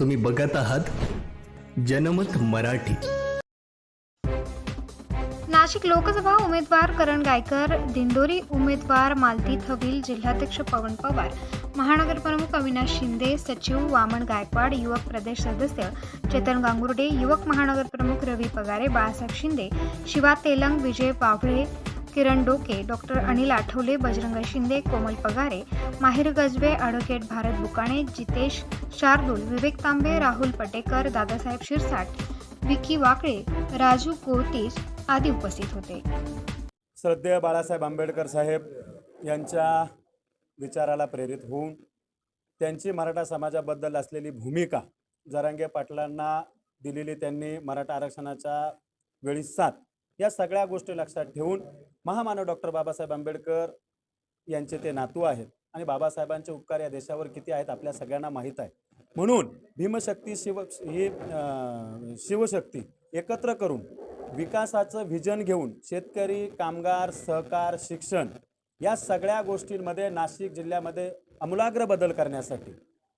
तुम्ही बघत आहात जनमत मराठी. नाशिक लोकसभा उमेदवार करण गायकर दिंडोरी उमेदवार मालती थवील जिल्हाध्यक्ष पवन पवार महानगर प्रमुख अविनाश शिंदे सचिव वामन गायकवाड युवक प्रदेश सदस्य चेतन गांगुर्डे युवक महानगर प्रमुख रवी पगारे बाळासाहेब शिंदे शिवा तेलंग विजय पावळे किरण डोके डॉक्टर अनिल आठवले बजरंग शिंदे कोमल पगारे माहिर गजबे ॲडव्होकेट भारत बुकाणे जितेश शार्दूल विवेक तांबे राहुल पटेकर दादासाहेब शिरसाट विकी वाकळे राजू कोळतीस आदी उपस्थित होते. श्रद्धेय बाळासाहेब आंबेडकर साहेब यांच्या विचाराला प्रेरित होऊन त्यांची मराठा समाजाबद्दल असलेली भूमिका जरांगे पाटलांना दिलेली त्यांनी मराठा आरक्षणाच्या वेळी साथ या सगळ्या गोष्टी लक्षात ठेवून महामानव डॉक्टर बाबासाहेब आंबेडकर यांचे ते नातू आहेत. आणि बाबासाहेबांचे उपकार या देशावर किती आहेत आपल्या सगळ्यांना माहीत आहे. म्हणून भीमशक्ती शिव ही शिवशक्ती एकत्र करून विकासाचं व्हिजन घेऊन शेतकरी कामगार सहकार शिक्षण या सगळ्या गोष्टींमध्ये नाशिक जिल्ह्यामध्ये आमूलाग्र बदल करण्यासाठी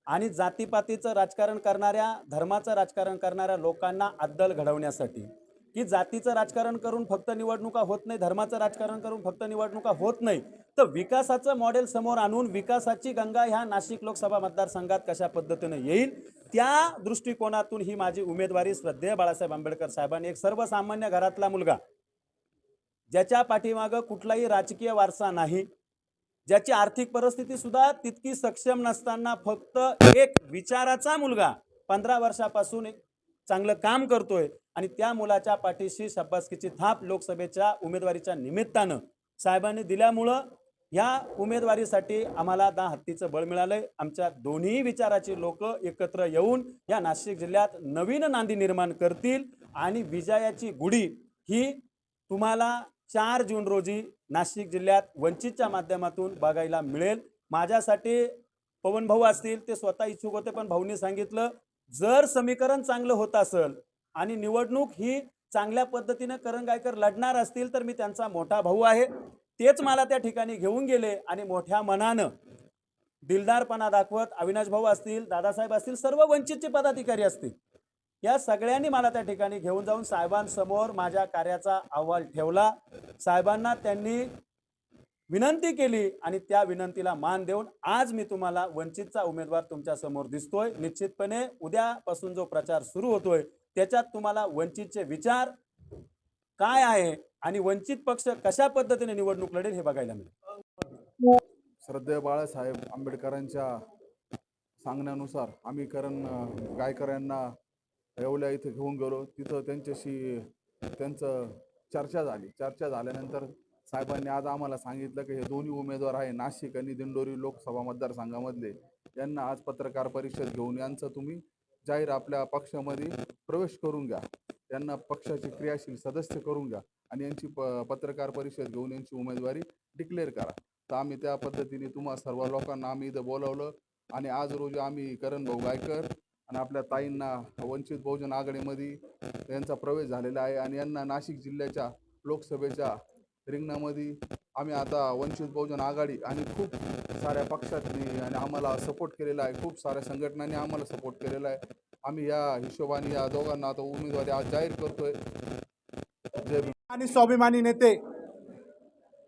आणि जातीपातीचं राजकारण करणाऱ्या धर्माचं राजकारण करणाऱ्या लोकांना अद्दल घडवण्यासाठी की जातीचं राजकारण करून फक्त निवडणुका होत नाही धर्माचं राजकारण करून फक्त निवडणुका होत नाही तर विकासाचं मॉडेल समोर आणून विकासाची गंगा ह्या नाशिक लोकसभा मतदारसंघात कशा पद्धतीने येईल त्या दृष्टिकोनातून ही माझी उमेदवारी श्रद्धेय बाळासाहेब आंबेडकर साहेबांनी एक सर्वसामान्य घरातला मुलगा ज्याच्या पाठीमागं कुठलाही राजकीय वारसा नाही ज्याची आर्थिक परिस्थिती सुद्धा तितकी सक्षम नसताना फक्त एक विचाराचा मुलगा पंधरा वर्षापासून एक चांगलं काम करतोय आणि त्या मुलाच्या पाठीशी शब्बासकीची थाप लोकसभेच्या उमेदवारीच्या निमित्तानं साहेबांनी दिल्यामुळं ह्या उमेदवारीसाठी आम्हाला दहा हत्तीचं बळ मिळालंय. आमच्या दोन्ही विचाराची लोक एकत्र येऊन या नाशिक जिल्ह्यात नवीन नांदी निर्माण करतील आणि विजयाची गुढी ही तुम्हाला चार जून रोजी नाशिक जिल्ह्यात वंचितच्या माध्यमातून बघायला मिळेल. माझ्यासाठी पवन भाऊ असतील ते स्वतः इच्छुक होते पण भाऊनी सांगितलं जर समीकरण चांगलं होत असेल आणि निवडणूक ही चांगल्या पद्धतीनं करण गायकर लढणार असतील तर मी त्यांचा मोठा भाऊ आहे. तेच मला त्या ठिकाणी घेऊन गेले आणि मोठ्या मनानं दिलदारपणा दाखवत अविनाश भाऊ असतील दादासाहेब असतील सर्व वंचितचे पदाधिकारी असतील या सगळ्यांनी मला त्या ठिकाणी घेऊन जाऊन साहेबांसमोर माझ्या कार्याचा अहवाल ठेवला. साहेबांना त्यांनी विनंती केली आणि त्या विनंतीला मान देऊन आज मी तुम्हाला वंचितचा उमेदवार तुमच्यासमोर दिसतोय. निश्चितपणे उद्यापासून जो प्रचार सुरू होतोय त्याच्यात तुम्हाला वंचितचे विचार काय आहे आणि वंचित पक्ष कशा पद्धतीने निवडणूक लढेल हे बघायला मिळेल. श्रद्धेय बाळासाहेब आंबेडकरांच्या सांगण्यानुसार आम्ही करण गायकर यांना येवल्या इथं घेऊन गेलो. तिथं त्यांच्याशी त्यांचं चर्चा झाली. चर्चा झाल्यानंतर साहेबांनी आज आम्हाला सांगितलं की हे दोन्ही उमेदवार आहे नाशिक आणि दिंडोरी लोकसभा मतदारसंघामधले. यांना आज पत्रकार परिषद घेऊन यांचं तुम्ही जाहीर आपल्या पक्षामध्ये प्रवेश करून घ्या. त्यांना पक्षाचे क्रियाशील सदस्य करून घ्या आणि यांची प पत्रकार परिषद घेऊन यांची उमेदवारी डिक्लेअर करा. तर आम्ही त्या पद्धतीने तुम्हा सर्व लोकांना आम्ही इथं बोलावलं आणि आज रोजी आम्ही करण भाऊ गायकर आणि आपल्या ताईंना वंचित बहुजन आघाडीमध्ये यांचा प्रवेश झालेला आहे आणि यांना नाशिक जिल्ह्याच्या लोकसभेच्या रिंगणामध्ये आम्ही आता वंचित बहुजन आघाडी आणि खूप साऱ्या पक्षांनी आणि आम्हाला सपोर्ट केलेला आहे. खूप साऱ्या संघटनांनी आम्हाला सपोर्ट केलेला आहे. आम्ही या हिशोबाने या दोघांना आता उमेदवारी आज जाहीर करतोय. जय आणि स्वाभिमानी नेते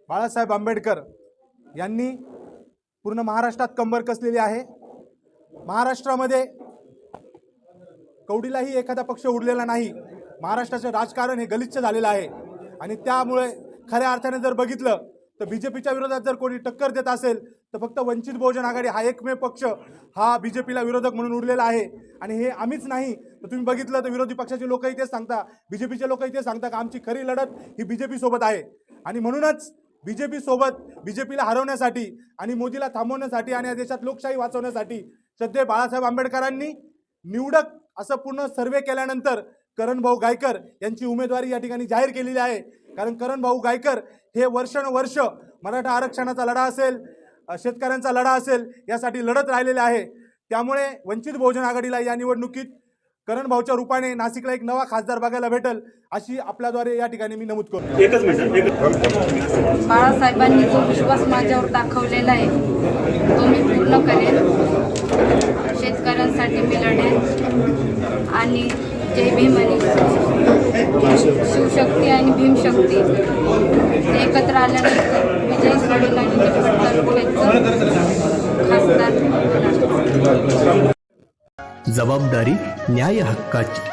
बाळासाहेब आंबेडकर यांनी पूर्ण महाराष्ट्रात कंबर कसलेली आहे. महाराष्ट्रामध्ये कवडीलाही एखादा पक्ष उरलेला नाही. महाराष्ट्राचं राजकारण हे गलिच्छ झालेलं आहे. आणि त्यामुळे खऱ्या अर्थाने जर बघितलं तर बी जे पीच्या विरोधात जर कोणी टक्कर देत असेल तर फक्त वंचित बहुजन आघाडी हा एकमेव पक्ष हा बी जे पीला विरोधक म्हणून उरलेला आहे. आणि हे आम्हीच नाही तर तुम्ही बघितलं तर विरोधी पक्षाचे लोकही इथेच सांगता बी जे पीचे लोकही तेच सांगता का आमची खरी लढत ही बी जे पीसोबत आहे. आणि म्हणूनच बी जे पीसोबत बी जे पीला हरवण्यासाठी आणि मोदीला थांबवण्यासाठी आणि या देशात लोकशाही वाचवण्यासाठी सध्या बाळासाहेब आंबेडकरांनी निवडक असं पूर्ण सर्वे केल्यानंतर करणभाऊ गायकर यांची उमेदवारी या ठिकाणी जाहीर केलेली आहे. कारण करण भाऊ गायकर हे वर्षानुवर्ष मराठा आरक्षणाचा लढा असेल शेतकऱ्यांचा लढा असेल यासाठी लढत राहिलेले आहे. त्यामुळे वंचित बहुजन आघाडीला या निवडणुकीत करण भाऊच्या रूपाने नाशिकला एक नवा खासदार बघायला भेटेल अशी आपल्याद्वारे या ठिकाणी मी नमूद करतो. एकच मिनिट एकच बाळासाहेबांनी जो विश्वास माझ्यावर दाखवलेला आहे तो मी पूर्ण करेन. शेतकऱ्यांसाठी मी लढेन. आणि जय भीम आणि शिवशक्ती आणि भीमशक्ती हे एकत्र आल्यानंतर विजय सोडून खासदार. जबाबदारी न्याय हक्काची